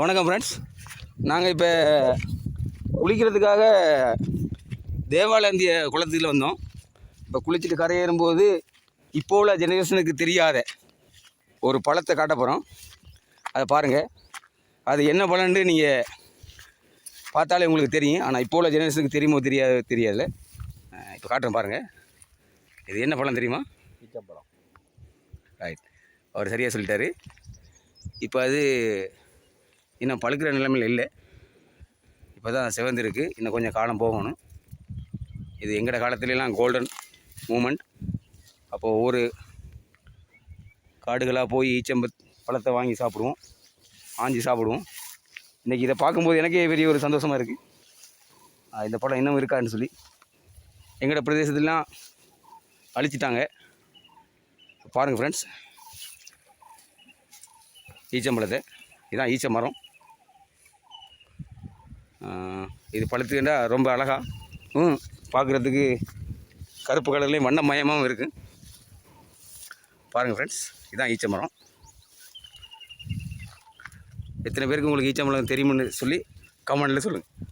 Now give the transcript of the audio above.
வணக்கம் ஃப்ரெண்ட்ஸ் நாங்கள் இப்போ குளிக்கிறதுக்காக தேவாலயந்திய குளத்தில் வந்தோம். இப்போ குளிச்சுட்டு கரையேறும்போது இப்போ உள்ள ஜெனரேஷனுக்கு தெரியாத ஒரு பழத்தை காட்ட போகிறோம் அதை பாருங்கள் அது என்ன பழம்னு நீங்கள் பார்த்தாலே உங்களுக்கு தெரியும். ஆனால் இப்போ உள்ள ஜெனரேஷனுக்கு தெரியுமோ தெரியாது தெரியாது இப்போ காட்டுறேன் பாருங்கள் இது என்ன பழம் தெரியுமா? ஈச்சம்பழம் ரைட் அவர் சரியாக சொல்லிட்டாரு. இப்போ அது இன்னும் பழுக்கிற நிலைமையில் இல்லை. இப்போ தான் சிவந்திருக்கு. இன்னும் கொஞ்சம் காலம் போகணும். இது எங்கட காலத்துலலாம் கோல்டன் மூமெண்ட் அப்போது ஒவ்வொரு காடுகளாக போய் ஈச்சம்ப பழத்தை வாங்கி சாப்பிடுவோம். ஆஞ்சி சாப்பிடுவோம். இன்றைக்கி இதை பார்க்கும்போது எனக்கே பெரிய ஒரு சந்தோஷமாக இருக்குது இந்த பழம் இன்னும் இருக்கான்னு சொல்லி. எங்களோட பிரதேசத்துலலாம் அழிச்சிட்டாங்க. பாருங்கள் ஃப்ரெண்ட்ஸ் ஈச்சம்பழத்தை. இதுதான் ஈச்ச மரம் இது பழுத்துக்கிட்டா ரொம்ப அழகா. ம் பார்க்குறதுக்கு கருப்பு கலர்லேயும் வண்ண மயமாகவும் இருக்குது பாருங்கள் ஃப்ரெண்ட்ஸ் இதுதான் ஈச்ச மரம் எத்தனை பேருக்கு உங்களுக்கு ஈச்சம்பழம் தெரியும்னு சொல்லி கமெண்டில் சொல்லுங்கள்